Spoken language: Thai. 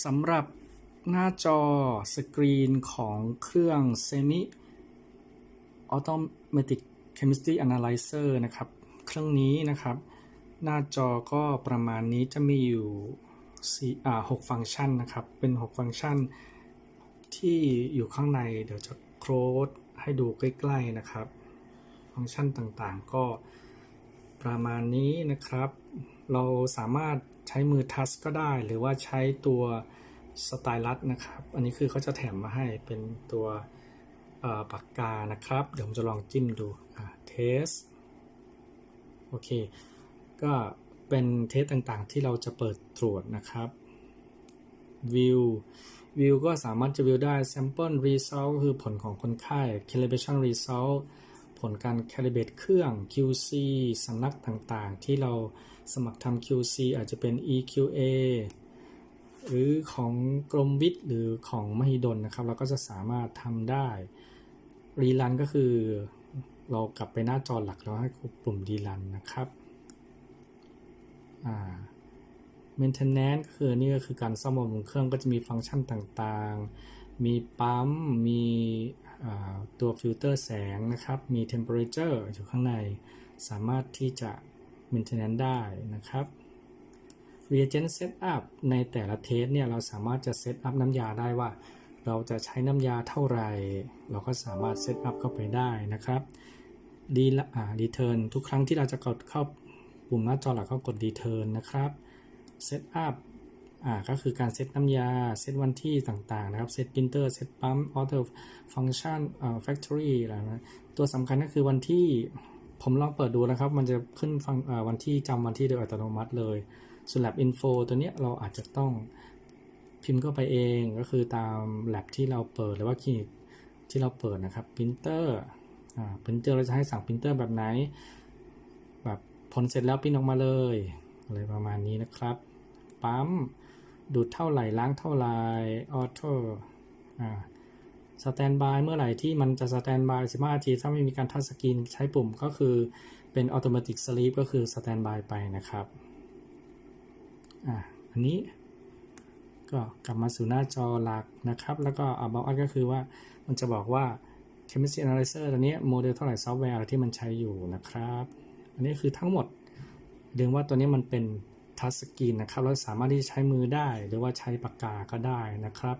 สำหรับหน้าจอสกรีนของเครื่อง Semi Automatic Chemistry Analyzer นะครับ เครื่องนี้นะครับ หน้าจอก็ประมาณนี้จะมีอยู่สี่อ่าหกฟังก์ชันนะครับ เป็น 6 ฟังก์ชัน ที่อยู่ข้างในเดี๋ยวจะโครดให้ดูใกล้ๆนะครับ ฟังก์ชันต่างๆก็ประมาณนี้นะครับ เราสามารถ ช้มือทัชก็ได้ หรือว่าใช้ตัวสไตลัสนะครับ อันนี้คือเขาจะแถมมาให้เป็นตัวปากกานะครับ เดี๋ยวผมจะลองจิ้มดูเทสโอเค ก็เป็นเทสต่างๆ ที่เราจะเปิดตรวจนะครับ View View ก็สามารถจะวิวได้ Sample Result คือผลของคนไข้ Calibration Result ผลการ calibrate เครื่อง QC สำนักต่างๆ ที่เรา สมัครทำ QC อาจจะเป็น EQA หรือของกรมวิทย์หรือของมหิดลนะครับ เราก็จะสามารถทำได้รีลันก็คือเรากลับไปหน้าจอหลักแล้วให้กดปุ่มรีลันนะครับอ่า maintenance คือนี่ก็คือการซ่อมบำรุงเครื่องก็จะมีฟังก์ชันต่างๆ มีปั๊ม มีตัวฟิลเตอร์แสงนะครับ มี temperature อยู่ข้างใน สามารถที่จะ maintenance ได้นะครับ reagent setup ในแต่ละเทสเนี่ยเราสามารถจะ set up น้ำยาได้ว่า เราจะใช้น้ำยาเท่าไหร่ เราก็สามารถ set up เข้าไปได้นะครับดีละอ่า return ทุกครั้งที่เราจะกดเข้าปุ่มหน้าจอหลักก็กด return นะครับ set up อ่าก็คือการเซตน้ำยา เซตวันที่ต่างๆนะครับเซต printer เซตปั๊ม auto function อ่า factory อะไรนะตัวสำคัญก็คือวันที่ ผมลองเปิดดูนะครับ มันจะขึ้นฟังวันที่จำวันที่โดยอัตโนมัติเลยส่วน lab info ตัวเนี้ยเราอาจจะต้องพิมพ์เข้าไปเองก็คือตาม lab ที่เราเปิดหรือว่าคลินิกที่เราเปิดนะครับ printer อ่า printer เราจะให้สั่ง printer แบบไหน แบบผลเสร็จแล้วพิมพ์ออกมาเลยอะไรประมาณนี้นะครับ ปั๊มดูดเท่าไหร่ล้างเท่าไหร่ออโต้อ่า สแตนบายเมื่อไหร่ที่มันจะสแตนบาย15นาทีถ้าไม่มีการทัชสกรีนใช้ปุ่มก็คือเป็นออโตเมติกสลีปก็คือสแตนบายไปนะครับอ่าอันนี้ก็กลับมาสู่หน้าจอหลักนะครับ แล้วก็ about us ก็คือว่ามันจะบอกว่า chemistry analyzer ตัวนี้โมเดลเท่าไหร่ซอฟต์แวร์อะไรที่มันใช้อยู่นะครับ อันนี้คือทั้งหมดเรียกว่าตัวนี้มันเป็นทัชสกรีนนะครับเราสามารถที่ใช้มือได้หรือว่าใช้ปากกาก็ได้นะครับ